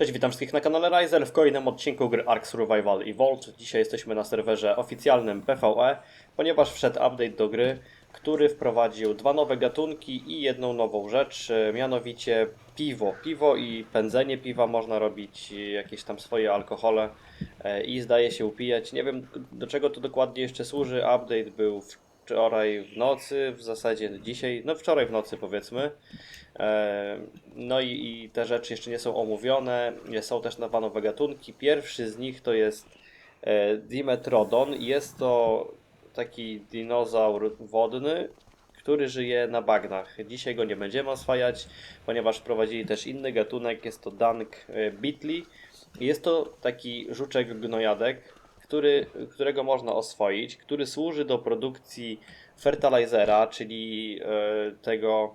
Cześć, witam wszystkich na kanale Riser w kolejnym odcinku gry Ark Survival Evolved. Dzisiaj jesteśmy na serwerze oficjalnym PvE, ponieważ wszedł update do gry, który wprowadził dwa nowe gatunki i jedną nową rzecz, e, mianowicie piwo. Piwo i pędzenie piwa można robić, e, jakieś tam swoje alkohole e, i zdaje się upijać. Nie wiem do czego to dokładnie jeszcze służy. Update był wczoraj w nocy, w zasadzie dzisiaj, no wczoraj w nocy powiedzmy. E, No i, i te rzeczy jeszcze nie są omówione. Są też dwa nowe gatunki. Pierwszy z nich to jest e, Dimetrodon. Jest to taki dinozaur wodny, który żyje na bagnach. Dzisiaj go nie będziemy oswajać, ponieważ wprowadzili też inny gatunek. Jest to Dank e, Bitli. Jest to taki żuczek gnojadek, który, którego można oswoić, który służy do produkcji fertilizera, czyli e, tego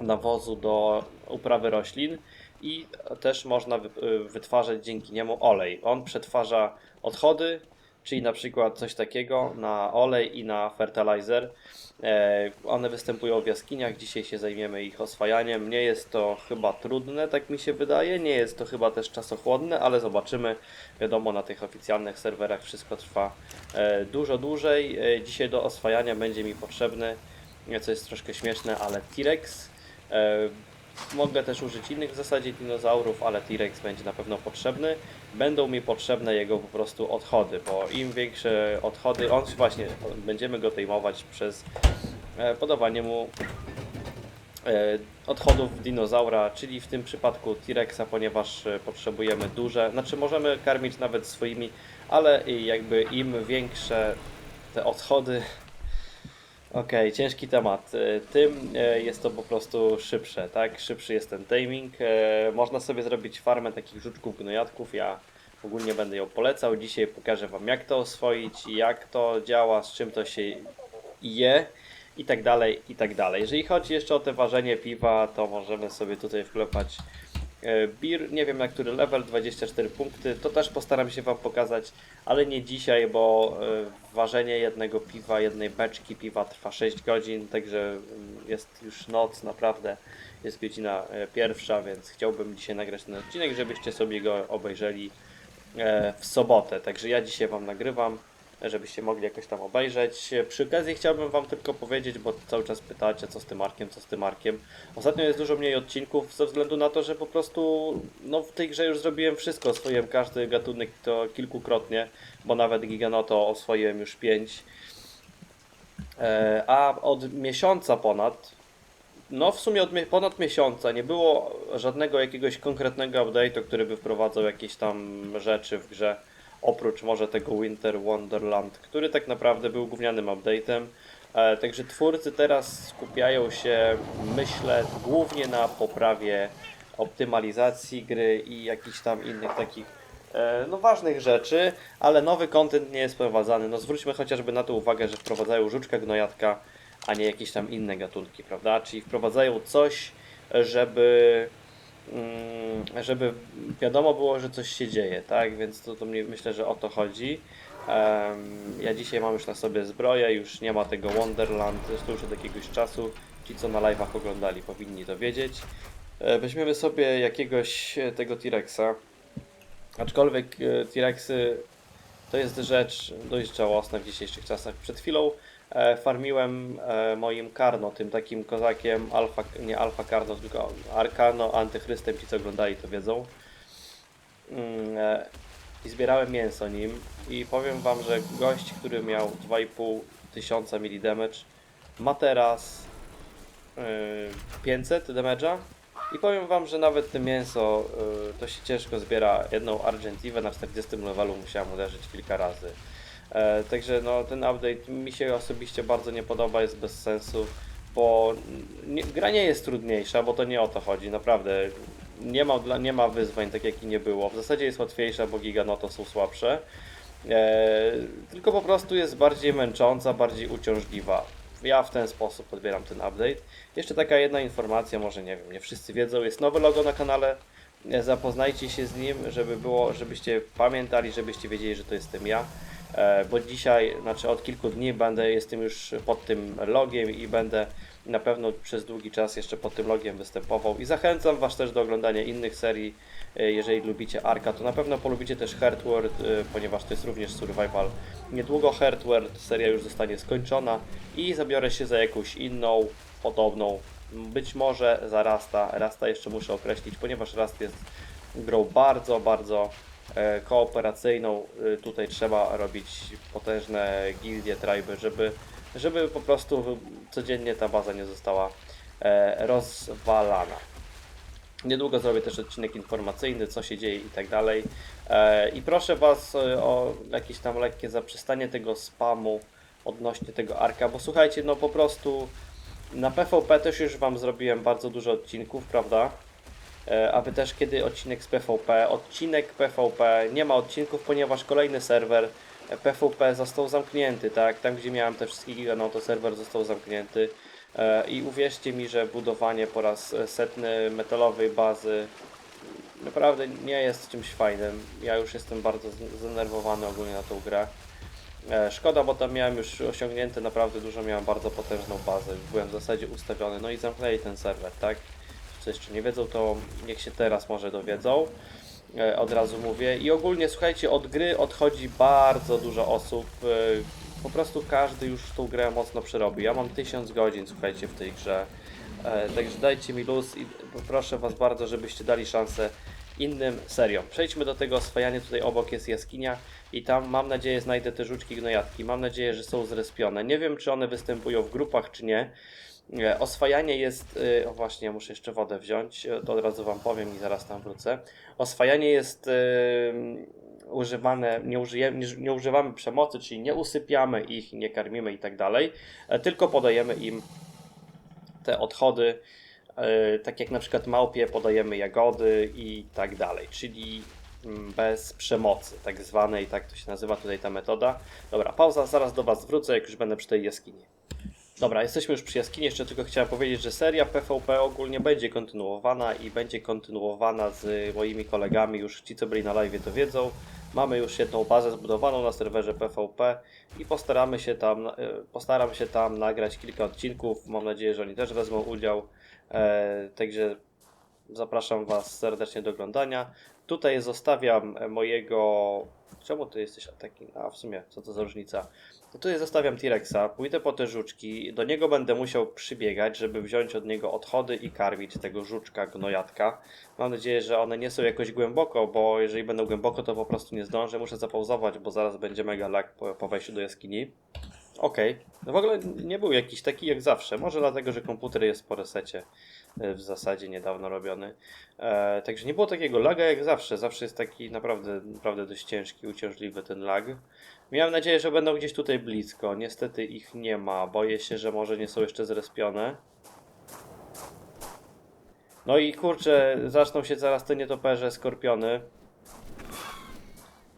nawozu do uprawy roślin i też można y, wytwarzać dzięki niemu olej. On przetwarza odchody, czyli na przykład coś takiego na olej i na fertilizer. E, One występują w jaskiniach, dzisiaj się zajmiemy ich oswajaniem. Nie jest to chyba trudne, tak mi się wydaje, nie jest to chyba też czasochłonne, ale zobaczymy. Wiadomo, na tych oficjalnych serwerach wszystko trwa e, dużo dłużej. E, Dzisiaj do oswajania będzie mi potrzebny, co jest troszkę śmieszne, ale T-Rex. Mogę też użyć innych w zasadzie dinozaurów, ale T-Rex będzie na pewno potrzebny. Będą mi potrzebne jego po prostu odchody, bo im większe odchody, on właśnie, będziemy go tejmować przez e, podawanie mu e, odchodów dinozaura, czyli w tym przypadku T-Rexa, ponieważ e, potrzebujemy duże, znaczy możemy karmić nawet swoimi, ale jakby im większe te odchody, Okej, ciężki temat. E, Tym e, jest to po prostu szybsze, tak? Szybszy jest ten taming. E, Można sobie zrobić farmę takich żuczków gnojadków. Ja ogólnie będę ją polecał. Dzisiaj pokażę Wam jak to oswoić, jak to działa, z czym to się je i tak dalej, i tak dalej. Jeżeli chodzi jeszcze o te ważenie piwa, to możemy sobie tutaj wklepać Bir, nie wiem na który level, 24 punkty, to też postaram się Wam pokazać, ale nie dzisiaj, bo e, ważenie jednego piwa, jednej beczki piwa trwa 6 godzin, także mm, jest już noc, naprawdę. Jest godzina e, pierwsza, więc chciałbym dzisiaj nagrać ten odcinek, żebyście sobie go obejrzeli e, w sobotę, także ja dzisiaj Wam nagrywam, żebyście mogli jakoś tam obejrzeć. Przy okazji chciałbym Wam tylko powiedzieć, bo cały czas pytacie, co z tym Markiem, co z tym Markiem. Ostatnio jest dużo mniej odcinków ze względu na to, że po prostu no, w tej grze już zrobiłem wszystko. Oswoiłem każdy gatunek to kilkukrotnie, bo nawet Giganoto oswoiłem już 5. E, a od miesiąca ponad, no w sumie od ponad miesiąca nie było żadnego jakiegoś konkretnego update'u, który by wprowadzał jakieś tam rzeczy w grze. Oprócz może tego Winter Wonderland, który tak naprawdę był gównianym update'em. E, Także twórcy teraz skupiają się, myślę, głównie na poprawie optymalizacji gry i jakichś tam innych takich e, no, ważnych rzeczy, ale nowy content nie jest wprowadzany. No zwróćmy chociażby na to uwagę, że wprowadzają żuczka gnojadka, a nie jakieś tam inne gatunki, prawda? Czyli wprowadzają coś, żeby żeby wiadomo było, że coś się dzieje, tak? Więc to, to mnie, myślę, że o to chodzi. Ja dzisiaj mam już na sobie zbroję, już nie ma tego Wonderland, zresztą już od jakiegoś czasu. Ci, co na live'ach oglądali, powinni to wiedzieć. E, Weźmiemy sobie jakiegoś e, tego T-Rexa. Aczkolwiek e, T-Rexy to jest rzecz dość żałosna w dzisiejszych czasach. Przed chwilą farmiłem e, moim Karno, tym takim kozakiem alfa, nie alfa Karno, tylko Arkarno, antychrystem, ci co oglądali to wiedzą. Mm, e, I zbierałem mięso nim i powiem wam, że gość, który miał 2,5 tysiąca mili damage ma teraz e, 500 damage'a i powiem wam, że nawet to mięso to się ciężko zbiera. Jedną Argentivę na 40 levelu musiałem uderzyć kilka razy. E, także no, ten update mi się osobiście bardzo nie podoba, jest bez sensu, bo nie, gra nie jest trudniejsza, bo to nie o to chodzi, naprawdę. Nie ma, dla, nie ma wyzwań, tak jak i nie było. W zasadzie jest łatwiejsza, bo Giganoto są słabsze. E, tylko po prostu jest bardziej męcząca, bardziej uciążliwa. Ja w ten sposób odbieram ten update. Jeszcze taka jedna informacja, może nie wiem, nie wszyscy wiedzą, jest nowe logo na kanale. E, Zapoznajcie się z nim, żeby było, żebyście pamiętali, żebyście wiedzieli, że to jestem ja. E, Bo dzisiaj, znaczy od kilku dni będę, jestem już pod tym logiem i będę na pewno przez długi czas jeszcze pod tym logiem występował. I zachęcam Was też do oglądania innych serii. E, Jeżeli lubicie Arka, to na pewno polubicie też Heartward, e, ponieważ to jest również survival. Niedługo Heartward seria już zostanie skończona i zabiorę się za jakąś inną, podobną. Być może za Rasta. Rasta jeszcze muszę określić, ponieważ Rast jest grą bardzo, bardzo kooperacyjną. E, Tutaj trzeba robić potężne gildie, triby, żeby, żeby po prostu codziennie ta baza nie została e, rozwalana. Niedługo zrobię też odcinek informacyjny, co się dzieje i tak dalej. E, I proszę Was e, o jakieś tam lekkie zaprzestanie tego spamu odnośnie tego arka, bo słuchajcie, no po prostu na PvP też już Wam zrobiłem bardzo dużo odcinków, prawda? E, A Wy też kiedy odcinek z PvP? Odcinek PvP, nie ma odcinków, ponieważ kolejny serwer e, PvP został zamknięty, tak? Tam gdzie miałem te wszystkie giga, no to serwer został zamknięty. E, I uwierzcie mi, że budowanie po raz setny metalowej bazy naprawdę nie jest czymś fajnym. Ja już jestem bardzo zdenerwowany ogólnie na tą grę. E, Szkoda, bo tam miałem już osiągnięte naprawdę dużo, miałem bardzo potężną bazę, byłem w zasadzie ustawiony, no i zamknęli ten serwer, tak? Co jeszcze nie wiedzą, to niech się teraz może dowiedzą. E, Od razu mówię. I ogólnie słuchajcie, od gry odchodzi bardzo dużo osób. e, Po prostu każdy już tą grę mocno przerobi. Ja mam 1000 godzin, słuchajcie, w tej grze. E, Także dajcie mi luz i proszę Was bardzo, żebyście dali szansę innym seriom. Przejdźmy do tego oswajania. Tutaj obok jest jaskinia i tam mam nadzieję znajdę te żuczki gnojatki. Mam nadzieję, że są zrespione. Nie wiem, czy one występują w grupach, czy nie. Oswajanie jest. e, O właśnie, muszę jeszcze wodę wziąć. e, To od razu Wam powiem i zaraz tam wrócę. Oswajanie jest e, używane, nie, nie używamy przemocy, czyli nie usypiamy ich, nie karmimy i tak dalej, e, tylko podajemy im te odchody, e, tak jak na przykład małpie podajemy jagody i tak dalej, czyli mm, bez przemocy, tak zwanej, tak to się nazywa tutaj ta metoda. Dobra, pauza, zaraz do Was wrócę, jak już będę przy tej jaskini. Dobra, jesteśmy już przy jaskini, jeszcze tylko chciałem powiedzieć, że seria PvP ogólnie będzie kontynuowana i będzie kontynuowana z moimi kolegami, już ci co byli na live to wiedzą. Mamy już jedną bazę zbudowaną na serwerze PvP i postaramy się tam, e, postaram się tam nagrać kilka odcinków. Mam nadzieję, że oni też wezmą udział. E, także zapraszam Was serdecznie do oglądania. Tutaj zostawiam e, mojego. Czemu ty jesteś taki? A w sumie, co to za różnica? Tutaj zostawiam T-Rexa, pójdę po te żuczki, do niego będę musiał przybiegać, żeby wziąć od niego odchody i karmić tego żuczka, gnojatka. Mam nadzieję, że one nie są jakoś głęboko, bo jeżeli będą głęboko, to po prostu nie zdążę. Muszę zapauzować, bo zaraz będzie mega lag po, po wejściu do jaskini. Okej. No w ogóle nie był jakiś taki jak zawsze. Może dlatego, że komputer jest po resecie w zasadzie niedawno robiony. E, także nie było takiego laga jak zawsze. Zawsze jest taki naprawdę, naprawdę dość ciężki, uciążliwy ten lag. Miałem nadzieję, że będą gdzieś tutaj blisko. Niestety ich nie ma. Boję się, że może nie są jeszcze zrespione. No i kurczę, zaczną się zaraz te nietoperze, skorpiony.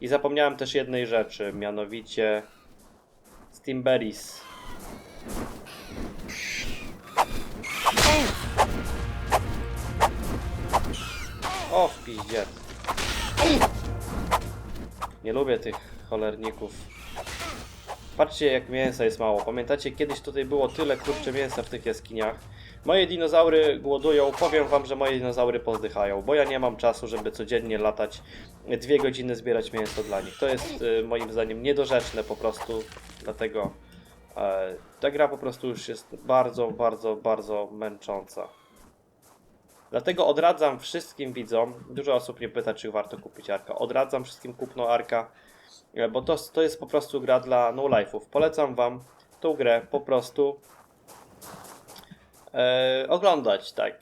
I zapomniałem też jednej rzeczy, mianowicie Steamberries. O, w piździe. Nie lubię tych cholerników. Patrzcie jak mięsa jest mało. Pamiętacie kiedyś tutaj było tyle kurcze mięsa w tych jaskiniach. Moje dinozaury głodują. Powiem wam, że moje dinozaury pozdychają, bo ja nie mam czasu, żeby codziennie latać dwie godziny zbierać mięso dla nich. To jest y, moim zdaniem niedorzeczne po prostu. Dlatego e, ta gra po prostu już jest bardzo, bardzo, bardzo męcząca. Dlatego odradzam wszystkim widzom, dużo osób mnie pyta, czy warto kupić Arka. Odradzam wszystkim kupno Arka, e, bo to, to jest po prostu gra dla no-life'ów. Polecam wam tą grę po prostu e, oglądać, tak.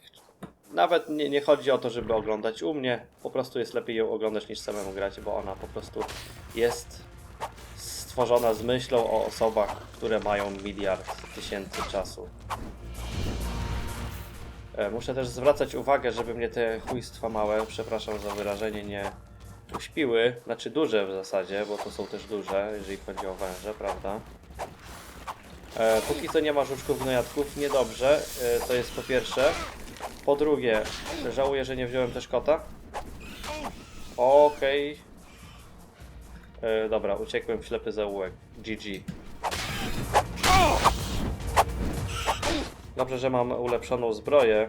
Nawet nie, nie chodzi o to, żeby oglądać u mnie, po prostu jest lepiej ją oglądać niż samemu grać, bo ona po prostu jest stworzona z myślą o osobach, które mają miliard tysięcy czasu. E, Muszę też zwracać uwagę, żeby mnie te chujstwa małe, przepraszam za wyrażenie, nie uśpiły. Znaczy duże w zasadzie, bo to są też duże, jeżeli chodzi o węże, prawda? E, póki co nie ma żuczków gnojatków, niedobrze, e, to jest po pierwsze. Po drugie, żałuję, że nie wziąłem też kota. Okej. E, Dobra, uciekłem w ślepy zaułek. GG. Dobrze, że mam ulepszoną zbroję,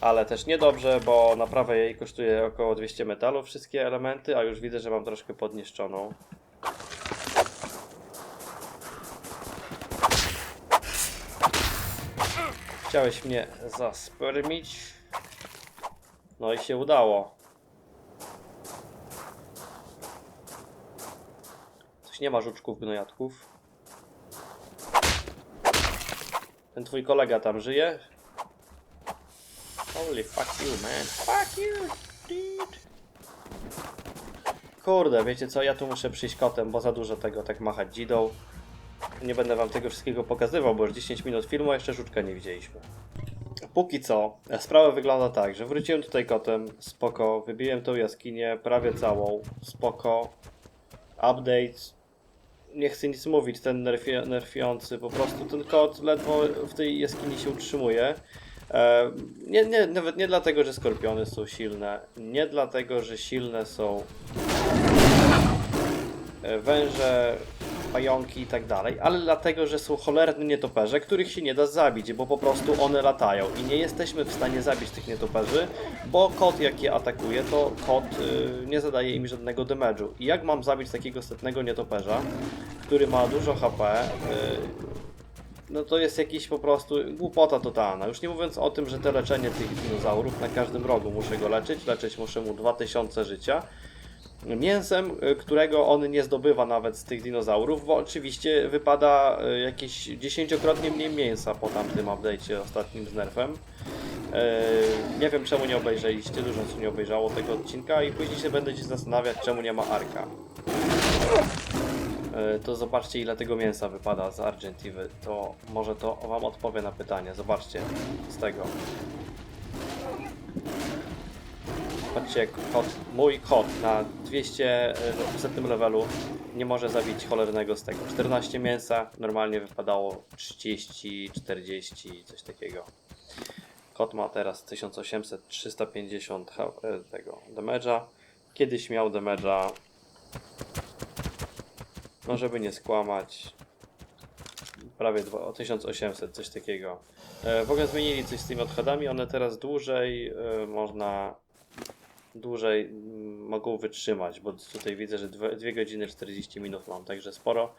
ale też niedobrze, bo naprawa jej kosztuje około 200 metalu wszystkie elementy, a już widzę, że mam troszkę podniszczoną. Chciałeś mnie zaspermić? No i się udało. Coś nie ma żuczków, gnojatków. Ten twój kolega tam żyje? Holy fuck you, man. Fuck you, dude. Kurde, wiecie co? Ja tu muszę przyjść kotem, bo za dużo tego tak machać dzidą. Nie będę wam tego wszystkiego pokazywał, bo już 10 minut filmu, a jeszcze żuczka nie widzieliśmy. Póki co, sprawa wygląda tak, że wróciłem tutaj kotem, spoko, wybiłem tą jaskinię prawie całą, spoko. Update, nie chcę nic mówić, ten nerfie, nerfiący, po prostu ten kot ledwo w tej jaskini się utrzymuje. E, nie, nie, nawet nie dlatego, że skorpiony są silne, nie dlatego, że silne są węże, pająki i tak dalej, ale dlatego, że są cholerne nietoperze, których się nie da zabić, bo po prostu one latają i nie jesteśmy w stanie zabić tych nietoperzy, bo kot jak je atakuje, to kot y, nie zadaje im żadnego damage'u. I jak mam zabić takiego setnego nietoperza, który ma dużo HP, y, no to jest jakiś po prostu głupota totalna. Już nie mówiąc o tym, że te leczenie tych dinozaurów na każdym rogu muszę go leczyć, leczyć muszę mu 2000 życia. Mięsem, y, którego on nie zdobywa nawet z tych dinozaurów, bo oczywiście wypada y, jakieś dziesięciokrotnie mniej mięsa po tamtym update'cie ostatnim z nerfem. Yy, Nie wiem czemu nie obejrzeliście, dużo osób nie obejrzało tego odcinka i później się będę się zastanawiać czemu nie ma Arka. To zobaczcie ile tego mięsa wypada z Argentivy, to może to wam odpowie na pytanie, zobaczcie z tego. Patrzcie, kot, mój kot na 200 setnym levelu nie może zabić cholernego z tego. 14 mięsa, normalnie wypadało 30, 40, coś takiego. Kot ma teraz 1800, 350 ha- e, tego damage'a. Kiedyś miał damage'a, no żeby nie skłamać, prawie dwa- o 1800, coś takiego. E, W ogóle zmienili coś z tymi odchodami, one teraz dłużej e, można dłużej mm, mogą wytrzymać, bo tutaj widzę, że 2 godziny 40 minut mam, także sporo.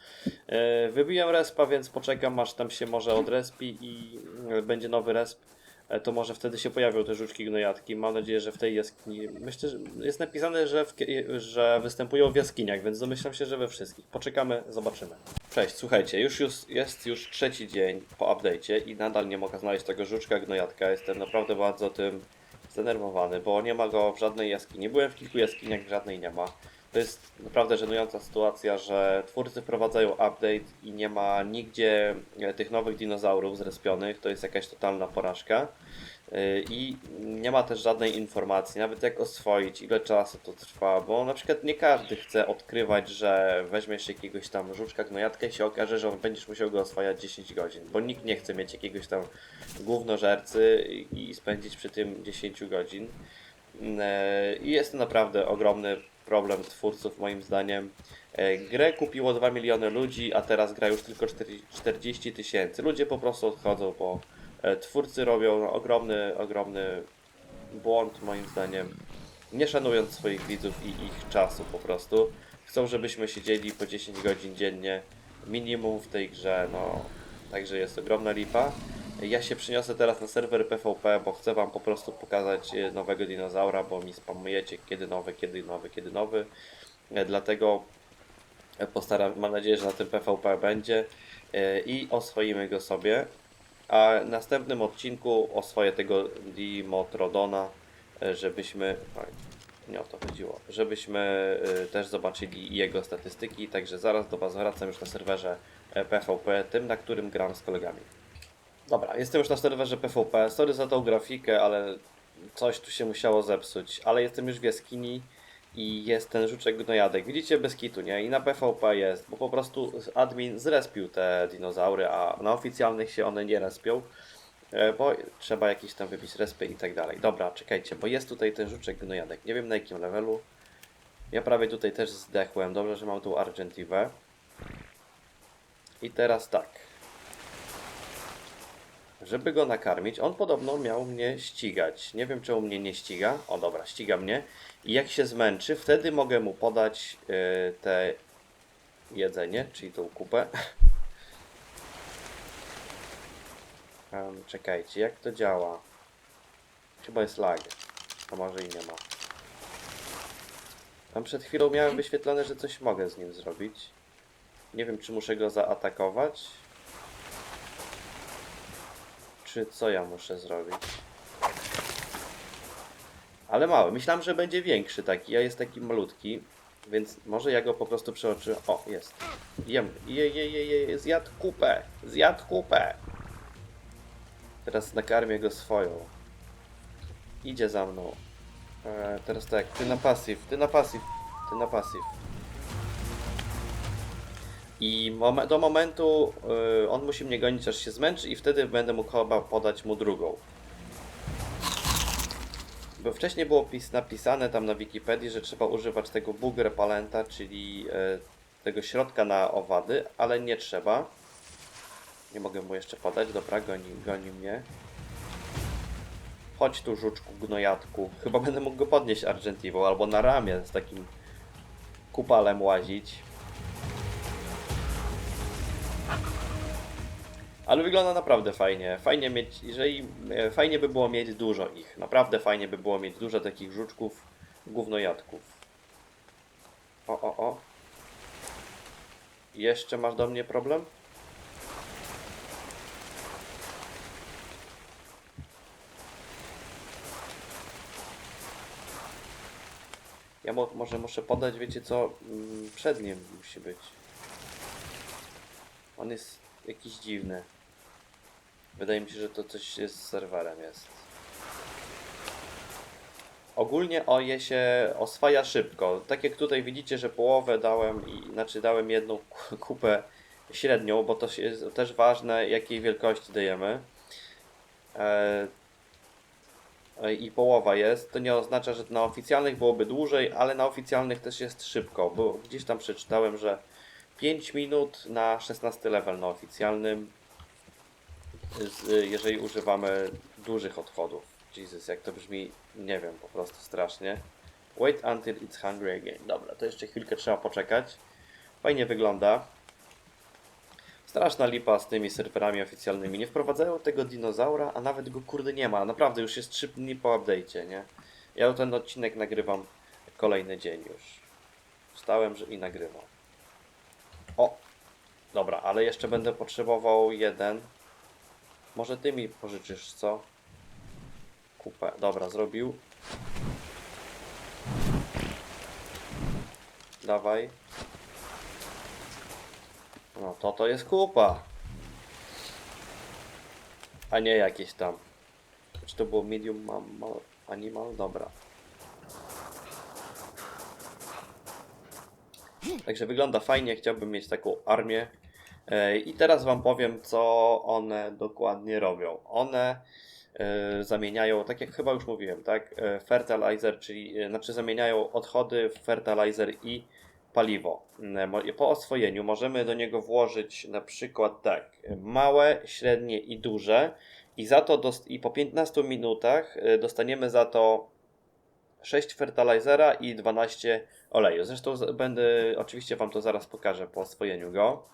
E, Wybiłem respa, więc poczekam aż tam się może odrespi i e, będzie nowy resp. E, To może wtedy się pojawią te żuczki gnojatki. Mam nadzieję, że w tej jaskini. Myślę, że jest napisane, że, w, że występują w jaskiniach, więc domyślam się, że we wszystkich. Poczekamy, zobaczymy. Cześć, słuchajcie, już, już jest już trzeci dzień po update'cie i nadal nie mogę znaleźć tego żuczka gnojatka. Jestem naprawdę bardzo tym zdenerwowany, bo nie ma go w żadnej jaskini. Byłem w kilku jaskiniach, w żadnej nie ma. To jest naprawdę żenująca sytuacja, że twórcy wprowadzają update i nie ma nigdzie e, tych nowych dinozaurów zrespionych. To jest jakaś totalna porażka. Yy, I nie ma też żadnej informacji, nawet jak oswoić, ile czasu to trwa, bo na przykład nie każdy chce odkrywać, że weźmiesz jakiegoś tam żuczka gnojatka i się okaże, że będziesz musiał go oswajać 10 godzin, bo nikt nie chce mieć jakiegoś tam gównożercy i spędzić przy tym 10 godzin. Yy, I jest to naprawdę ogromny problem twórców moim zdaniem. Yy, Grę kupiło 2 miliony ludzi, a teraz gra już tylko 40 tysięcy. Ludzie po prostu odchodzą, bo twórcy robią ogromny, ogromny błąd moim zdaniem, nie szanując swoich widzów i ich czasu po prostu. Chcą, żebyśmy siedzieli po 10 godzin dziennie minimum w tej grze, no także jest ogromna lipa. Ja się przyniosę teraz na serwer PvP, bo chcę wam po prostu pokazać e, nowego dinozaura, bo mi spamujecie kiedy nowy, kiedy nowy, kiedy nowy. E, Dlatego e, postaram, mam nadzieję, że na tym PvP będzie e, i oswoimy go sobie. A w następnym odcinku oswoję tego Dimotrodona, e, żebyśmy. Nie o to chodziło. Żebyśmy e, też zobaczyli jego statystyki. Także zaraz do Was wracam już na serwerze e, PvP, tym na którym gram z kolegami. Dobra, jestem już na serwerze PvP. Sorry za tą grafikę, ale coś tu się musiało zepsuć. Ale jestem już w jaskini i jest ten żuczek gnojadek. Widzicie bez kitu, nie? I na PvP jest, bo po prostu admin zrespił te dinozaury, a na oficjalnych się one nie respią. e, Bo trzeba jakieś tam wybić respy i tak dalej. Dobra, czekajcie, bo jest tutaj ten żuczek gnojadek. Nie wiem na jakim levelu. Ja prawie tutaj też zdechłem. Dobrze, że mam tu Argentivę. I teraz tak. Żeby go nakarmić. On podobno miał mnie ścigać. Nie wiem, czemu mnie nie ściga. O dobra, ściga mnie. I jak się zmęczy, wtedy mogę mu podać yy, te jedzenie, czyli tą kupę. Em, czekajcie, jak to działa? Chyba jest lag. A może i nie ma. Tam przed chwilą miałem wyświetlone, że coś mogę z nim zrobić. Nie wiem, czy muszę go zaatakować. Czy co ja muszę zrobić? Ale mały. Myślałem, że będzie większy taki, a jest taki malutki. Więc może ja go po prostu przeoczyłem. O, jest. Jem. Je, je, je, je, zjadł kupę. Zjadł kupę. Teraz nakarmię go swoją. Idzie za mną. E, teraz tak, ty na pasyw, ty na pasyw, ty na pasyw. I do momentu y, on musi mnie gonić aż się zmęczy i wtedy będę mógł chyba podać mu drugą. Bo wcześniej było pis napisane tam na Wikipedii, że trzeba używać tego bug repalenta, czyli e, tego środka na owady, ale nie trzeba. Nie mogę mu jeszcze podać, dobra, goni, goni mnie. Chodź tu, żuczku, gnojatku. Chyba będę mógł go podnieść Argentiwą albo na ramię z takim kupalem łazić. Ale wygląda naprawdę fajnie. Fajnie mieć, jeżeli e, fajnie by było mieć dużo ich. Naprawdę fajnie by było mieć dużo takich żuczków, gównojadków. O, o, o. Jeszcze masz do mnie problem? Ja mo może muszę podać, wiecie co, mm, przed nim musi być. On jest jakiś dziwny. Wydaje mi się, że to coś jest z serwerem jest. Ogólnie oje się oswaja szybko. Tak jak tutaj widzicie, że połowę dałem i znaczy dałem jedną ku- kupę średnią, bo to jest też ważne jakiej wielkości dajemy. E, I połowa jest. To nie oznacza, że na oficjalnych byłoby dłużej, ale na oficjalnych też jest szybko, bo gdzieś tam przeczytałem, że 5 minut na 16 level na oficjalnym, z, jeżeli używamy dużych odchodów. Jesus, jak to brzmi, nie wiem, po prostu strasznie. Wait until it's hungry again. Dobra, to jeszcze chwilkę trzeba poczekać. Fajnie wygląda. Straszna lipa z tymi serwerami oficjalnymi. Nie wprowadzają tego dinozaura, a nawet go kurde nie ma. Naprawdę już jest 3 dni po update'cie, nie? Ja ten odcinek nagrywam kolejny dzień już. Wstałem że i nagrywam. O! Dobra, ale jeszcze będę potrzebował jeden. Może ty mi pożyczysz, co? Kupę. Dobra, zrobił. Dawaj. No to to jest kupa. A nie jakieś tam. Czy to było medium animal? Dobra. Także wygląda fajnie, chciałbym mieć taką armię. E, I teraz Wam powiem, co one dokładnie robią. One e, zamieniają, tak jak chyba już mówiłem, tak? e, Fertilizer, czyli znaczy zamieniają odchody w fertilizer i paliwo. Po oswojeniu możemy do niego włożyć na przykład tak, małe, średnie i duże i za to dost- i po 15 minutach dostaniemy za to 6 fertilizera i 12 oleju. Zresztą będę, oczywiście Wam to zaraz pokażę po oswojeniu go.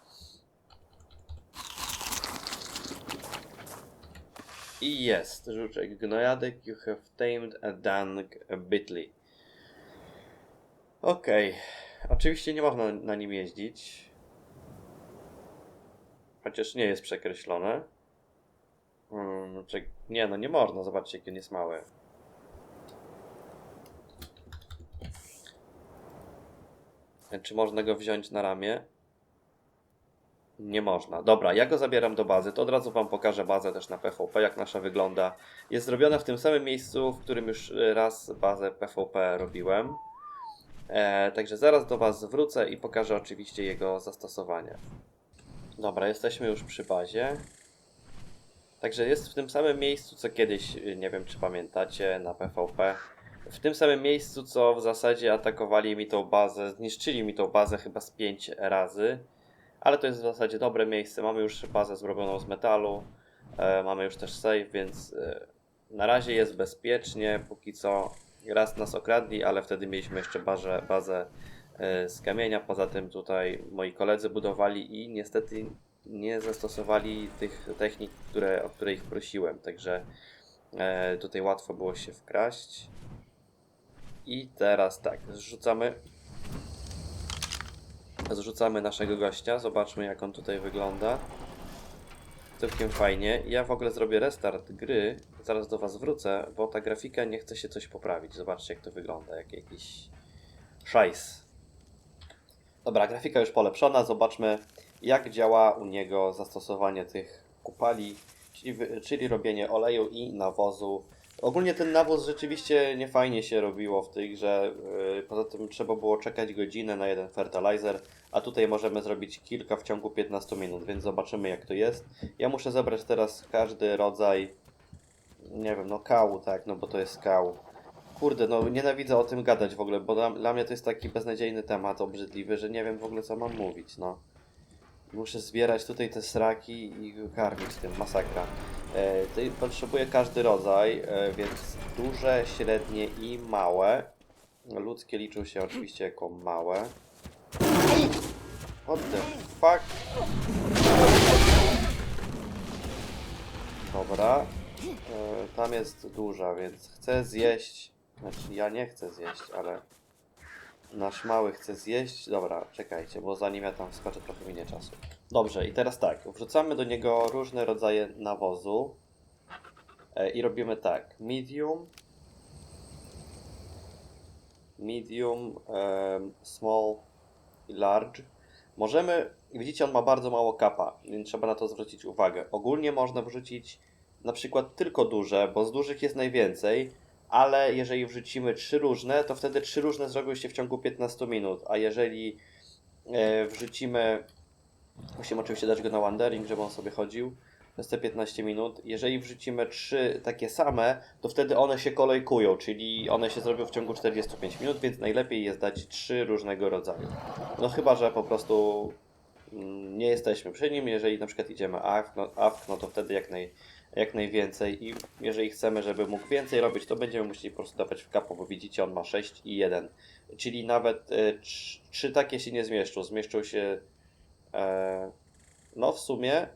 I jest, żuczek gnojadek, you have tamed a dung bitly. Okej, oczywiście nie można na nim jeździć. Chociaż nie jest przekreślone. Hmm, czek- nie, no nie można, zobaczcie jaki on jest mały. Czy można go wziąć na ramię? Nie można. Dobra, ja go zabieram do bazy. To od razu Wam pokażę bazę też na PvP, jak nasza wygląda. Jest zrobiona w tym samym miejscu, w którym już e, raz bazę PvP robiłem. E, także zaraz do Was wrócę i pokażę oczywiście jego zastosowanie. Dobra, jesteśmy już przy bazie. Także jest w tym samym miejscu, co kiedyś, y, nie wiem czy pamiętacie, na PvP. W tym samym miejscu, co w zasadzie atakowali mi tą bazę, zniszczyli mi tą bazę chyba z 5 razy. Ale to jest w zasadzie dobre miejsce. Mamy już bazę zrobioną z metalu. E, mamy już też save, więc e, na razie jest bezpiecznie. Póki co raz nas okradli, ale wtedy mieliśmy jeszcze bazę, bazę e, z kamienia. Poza tym tutaj moi koledzy budowali i niestety nie zastosowali tych technik, które, o które ich prosiłem. Także e, tutaj łatwo było się wkraść. I teraz tak, zrzucamy. Zrzucamy naszego gościa. Zobaczmy, jak on tutaj wygląda. Całkiem fajnie. Ja w ogóle zrobię restart gry. Zaraz do Was wrócę, bo ta grafika nie chce się coś poprawić. Zobaczcie, jak to wygląda. Jak jakiś szajs. Dobra, grafika już polepszona. Zobaczmy, jak działa u niego zastosowanie tych kupali, czyli, czyli robienie oleju i nawozu. Ogólnie ten nawóz rzeczywiście nie fajnie się robiło w tej grze. Yy, Poza tym trzeba było czekać godzinę na jeden fertilizer, a tutaj możemy zrobić kilka w ciągu 15 minut, więc zobaczymy jak to jest. Ja muszę zebrać teraz każdy rodzaj, nie wiem, no kału, tak, no bo to jest kał. Kurde, no nienawidzę o tym gadać w ogóle, bo dla, dla mnie to jest taki beznadziejny temat, obrzydliwy, że nie wiem w ogóle co mam mówić, no. Muszę zbierać tutaj te sraki i karmić tym, masakra. E, tutaj potrzebuję każdy rodzaj, e, więc duże, średnie i małe. Ludzkie liczą się oczywiście jako małe. What the fuck? Dobra. E, tam jest duża, więc chcę zjeść. Znaczy, ja nie chcę zjeść, ale nasz mały chce zjeść. Dobra, czekajcie, bo zanim ja tam wskoczę, trochę minie czasu. Dobrze, i teraz tak. Wrzucamy do niego różne rodzaje nawozu. E, I robimy tak. Medium. Medium, em, small i large. Możemy, widzicie, on ma bardzo mało kapa, więc trzeba na to zwrócić uwagę. Ogólnie można wrzucić na przykład tylko duże, bo z dużych jest najwięcej, ale jeżeli wrzucimy trzy różne, to wtedy trzy różne zrobią się w ciągu 15 minut, a jeżeli e, wrzucimy, musimy oczywiście dać go na wandering, żeby on sobie chodził, przez te 15 minut. Jeżeli wrzucimy trzy takie same, to wtedy one się kolejkują, czyli one się zrobią w ciągu 45 minut, więc najlepiej jest dać trzy różnego rodzaju. No chyba, że po prostu mm, nie jesteśmy przy nim, jeżeli na przykład idziemy AFK, no, AFK, no to wtedy jak, naj, jak najwięcej i jeżeli chcemy, żeby mógł więcej robić, to będziemy musieli po prostu dawać w kapo, bo widzicie, on ma 6 i 1. Czyli nawet e, trz- trzy takie się nie zmieszczą, zmieszczą się e, no w sumie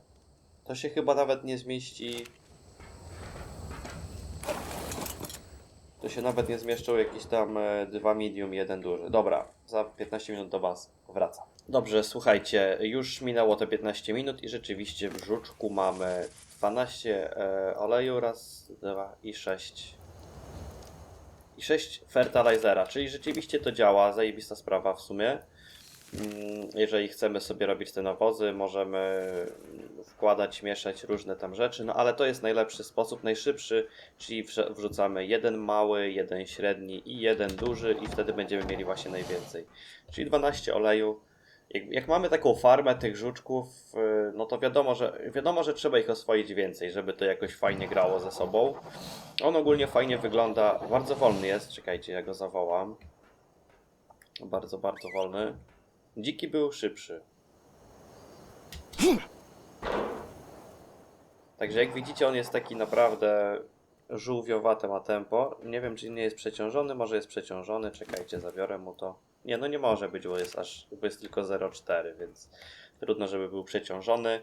to się chyba nawet nie zmieści. To się nawet nie zmieszczą jakieś tam e, dwa medium, jeden duży. Dobra, za 15 minut do Was wracam. Dobrze, słuchajcie, już minęło te 15 minut i rzeczywiście w żuczku mamy 12 e, oleju, raz, dwa i 6. I 6 fertilizera, czyli rzeczywiście to działa, zajebista sprawa w sumie. Mm, Jeżeli chcemy sobie robić te nawozy, możemy wkładać, mieszać różne tam rzeczy, no ale to jest najlepszy sposób, najszybszy, czyli wrzucamy jeden mały, jeden średni i jeden duży i wtedy będziemy mieli właśnie najwięcej. Czyli 12 oleju. Jak, jak mamy taką farmę tych żuczków, yy, no to wiadomo że, wiadomo, że trzeba ich oswoić więcej, żeby to jakoś fajnie grało ze sobą. On ogólnie fajnie wygląda, bardzo wolny jest, czekajcie, ja go zawołam. Bardzo, bardzo wolny. Dziki był szybszy. Także jak widzicie, on jest taki naprawdę żółwiowate ma tempo. Nie wiem, czy nie jest przeciążony, może jest przeciążony. Czekajcie, zabiorę mu to. Nie, no nie może być, bo jest aż, bo jest tylko 0,4, więc trudno, żeby był przeciążony.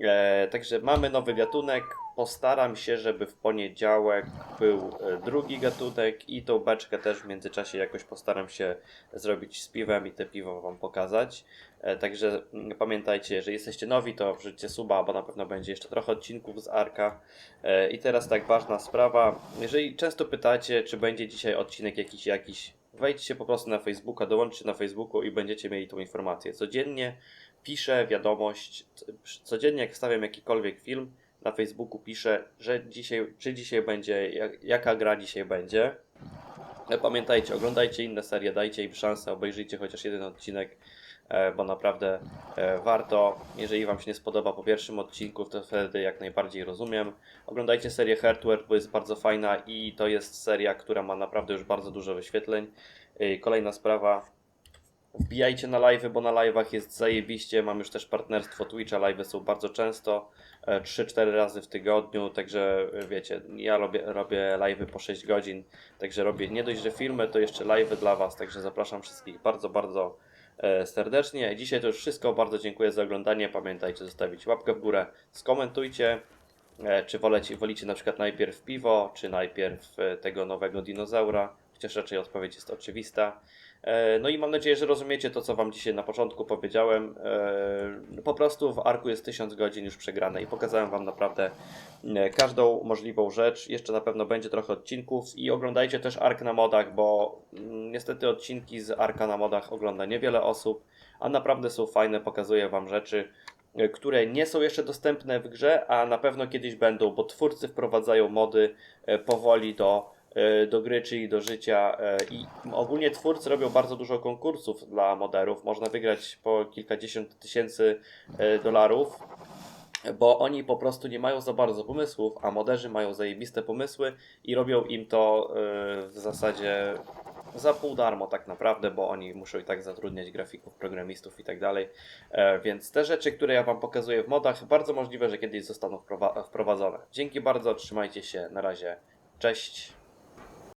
E, także mamy nowy gatunek. Postaram się, żeby w poniedziałek był e, drugi gatunek i tą beczkę też w międzyczasie jakoś postaram się zrobić z piwem i te piwo Wam pokazać. E, Także mm, pamiętajcie, jeżeli jesteście nowi, to wrzućcie suba, bo na pewno będzie jeszcze trochę odcinków z Arka. E, I teraz tak ważna sprawa. Jeżeli często pytacie, czy będzie dzisiaj odcinek jakiś, jakiś, wejdźcie po prostu na Facebooka, dołączcie na Facebooku i będziecie mieli tą informację. Codziennie piszę wiadomość, codziennie jak wstawiam jakikolwiek film, na Facebooku piszę, że dzisiaj, czy dzisiaj będzie, jak, jaka gra dzisiaj będzie. Ale Pamiętajcie, oglądajcie inne serie, dajcie im szansę, obejrzyjcie chociaż jeden odcinek, e, bo naprawdę e, warto. Jeżeli Wam się nie spodoba po pierwszym odcinku, to wtedy jak najbardziej rozumiem. Oglądajcie serię Hardware, bo jest bardzo fajna i to jest seria, która ma naprawdę już bardzo dużo wyświetleń. E, Kolejna sprawa. Wbijajcie na live'y, bo na live'ach jest zajebiście. Mam już też partnerstwo Twitcha, live'y są bardzo często. E, 3-4 razy w tygodniu, także wiecie, ja robię, robię live'y po 6 godzin, także robię nie dość, że filmy, to jeszcze live'y dla Was, także zapraszam wszystkich bardzo, bardzo e, serdecznie. Dzisiaj to już wszystko, bardzo dziękuję za oglądanie, pamiętajcie zostawić łapkę w górę, skomentujcie, e, czy wolecie, wolicie na przykład najpierw piwo, czy najpierw e, tego nowego dinozaura, chociaż raczej odpowiedź jest oczywista. E, No i mam nadzieję, że rozumiecie to, co Wam dzisiaj na początku powiedziałem. E, Po prostu w Arku jest 1000 godzin już przegrane i pokazałem Wam naprawdę e, każdą możliwą rzecz. Jeszcze na pewno będzie trochę odcinków i oglądajcie też Ark na modach, bo mm, niestety odcinki z Arka na modach ogląda niewiele osób, a naprawdę są fajne, pokazuję Wam rzeczy, które nie są jeszcze dostępne w grze, a na pewno kiedyś będą, bo twórcy wprowadzają mody powoli do do gry, czyli do życia e, i ogólnie twórcy robią bardzo dużo konkursów dla moderów. Można wygrać po kilkadziesiąt tysięcy e, dolarów, bo oni po prostu nie mają za bardzo pomysłów, a moderzy mają zajebiste pomysły i robią im to e, w zasadzie za pół darmo tak naprawdę, bo oni muszą i tak zatrudniać grafików, programistów i tak dalej. E, Więc te rzeczy, które ja Wam pokazuję w modach, bardzo możliwe, że kiedyś zostaną wprowa- wprowadzone. Dzięki bardzo, trzymajcie się, na razie, cześć.